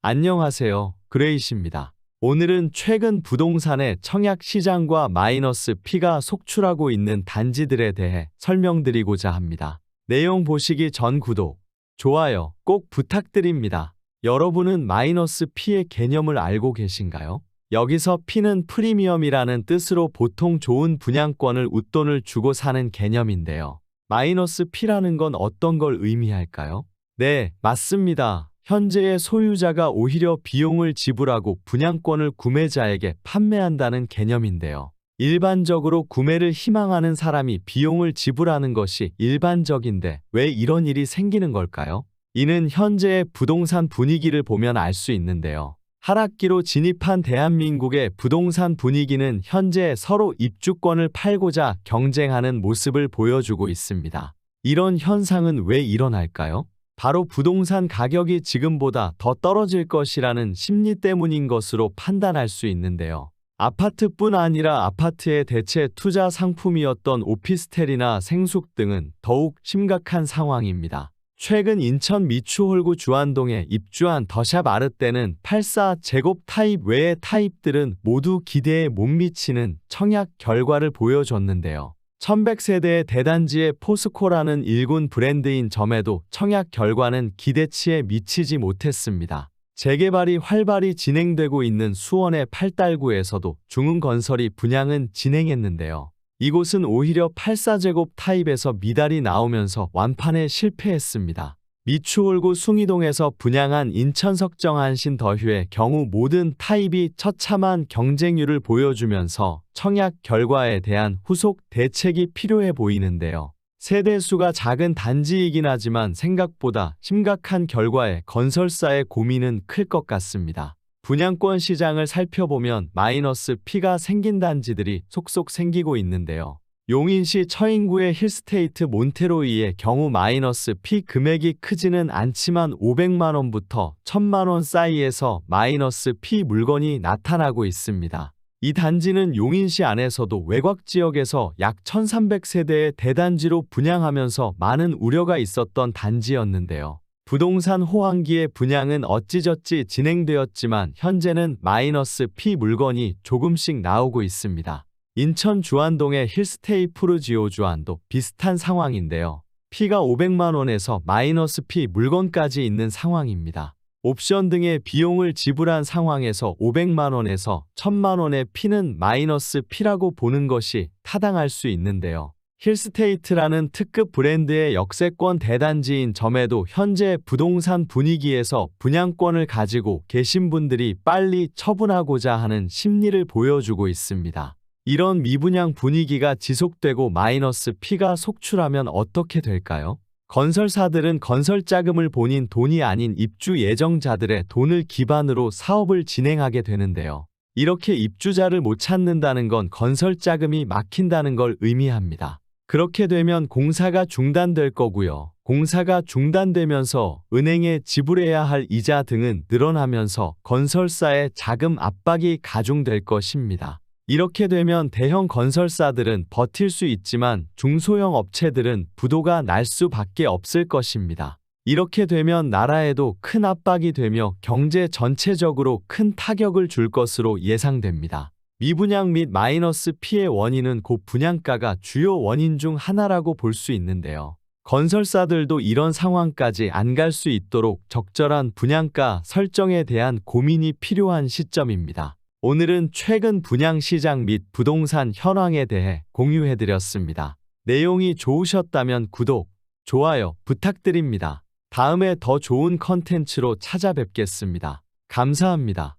안녕하세요. 그레이시입니다. 오늘은 최근 부동산의 청약 시장과 마이너스 P가 속출하고 있는 단지들에 대해 설명드리고자 합니다. 내용 보시기 전 구독, 좋아요 꼭 부탁드립니다. 여러분은 마이너스 P의 개념을 알고 계신가요? 여기서 P는 프리미엄이라는 뜻으로 보통 좋은 분양권을 웃돈을 주고 사는 개념인데요. 마이너스 P라는 건 어떤 걸 의미할까요? 네, 맞습니다. 현재의 소유자가 오히려 비용을 지불하고 분양권을 구매자에게 판매한다는 개념인데요. 일반적으로 구매를 희망하는 사람이 비용을 지불하는 것이 일반적인데 왜 이런 일이 생기는 걸까요? 이는 현재의 부동산 분위기를 보면 알 수 있는데요. 하락기로 진입한 대한민국의 부동산 분위기는 현재 서로 입주권을 팔고자 경쟁하는 모습을 보여주고 있습니다. 이런 현상은 왜 일어날까요? 바로 부동산 가격이 지금보다 더 떨어질 것이라는 심리 때문인 것으로 판단할 수 있는데요. 아파트뿐 아니라 아파트의 대체 투자 상품이었던 오피스텔이나 생숙 등은 더욱 심각한 상황입니다. 최근 인천 미추홀구 주안동에 입주한 더샵 아르떼는 84 제곱 타입 외의 타입들은 모두 기대에 못 미치는 청약 결과를 보여줬는데요. 1100세대의 대단지의 포스코라는 일군 브랜드인 점에도 청약 결과는 기대치에 미치지 못했습니다. 재개발이 활발히 진행되고 있는 수원의 팔달구에서도 중흥건설이 분양은 진행했는데요. 이곳은 오히려 84제곱 타입에서 미달이 나오면서 완판에 실패했습니다. 미추홀구 숭이동에서 분양한 인천석정한신 더휴의 경우 모든 타입이 처참한 경쟁률을 보여주면서 청약 결과에 대한 후속 대책이 필요해 보이는데요. 세대수가 작은 단지이긴 하지만 생각보다 심각한 결과에 건설사의 고민은 클 것 같습니다. 분양권 시장을 살펴보면 마이너스 P가 생긴 단지들이 속속 생기고 있는데요. 용인시 처인구의 힐스테이트 몬테로이의 경우 마이너스 P 금액이 크지는 않지만 500만원부터 1000만원 사이에서 마이너스 P 물건이 나타나고 있습니다. 이 단지는 용인시 안에서도 외곽 지역에서 약 1300세대의 대단지로 분양하면서 많은 우려가 있었던 단지였는데요. 부동산 호황기의 분양은 어찌저찌 진행되었지만 현재는 마이너스 P 물건이 조금씩 나오고 있습니다. 인천 주안동의 힐스테이 푸르지오 주안도 비슷한 상황인데요. P가 500만원에서 마이너스 P 물건까지 있는 상황입니다. 옵션 등의 비용을 지불한 상황에서 500만원에서 1000만원의 P는 마이너스 P라고 보는 것이 타당할 수 있는데요. 힐스테이트라는 특급 브랜드의 역세권 대단지인 점에도 현재 부동산 분위기에서 분양권을 가지고 계신 분들이 빨리 처분하고자 하는 심리를 보여주고 있습니다. 이런 미분양 분위기가 지속되고 마이너스 P가 속출하면 어떻게 될까요? 건설사들은 건설 자금을 본인 돈이 아닌 입주 예정자들의 돈을 기반으로 사업을 진행하게 되는데요. 이렇게 입주자를 못 찾는다는 건 건설 자금이 막힌다는 걸 의미합니다. 그렇게 되면 공사가 중단될 거고요. 공사가 중단되면서 은행에 지불해야 할 이자 등은 늘어나면서 건설사의 자금 압박이 가중될 것입니다. 이렇게 되면 대형 건설사들은 버틸 수 있지만 중소형 업체들은 부도가 날 수밖에 없을 것입니다. 이렇게 되면 나라에도 큰 압박이 되며 경제 전체적으로 큰 타격을 줄 것으로 예상됩니다. 미분양 및 마이너스 피해 원인은 곧 분양가가 주요 원인 중 하나라고 볼 수 있는데요. 건설사들도 이런 상황까지 안 갈 수 있도록 적절한 분양가 설정에 대한 고민이 필요한 시점입니다. 오늘은 최근 분양 시장 및 부동산 현황에 대해 공유해드렸습니다. 내용이 좋으셨다면 구독, 좋아요 부탁드립니다. 다음에 더 좋은 컨텐츠로 찾아뵙겠습니다. 감사합니다.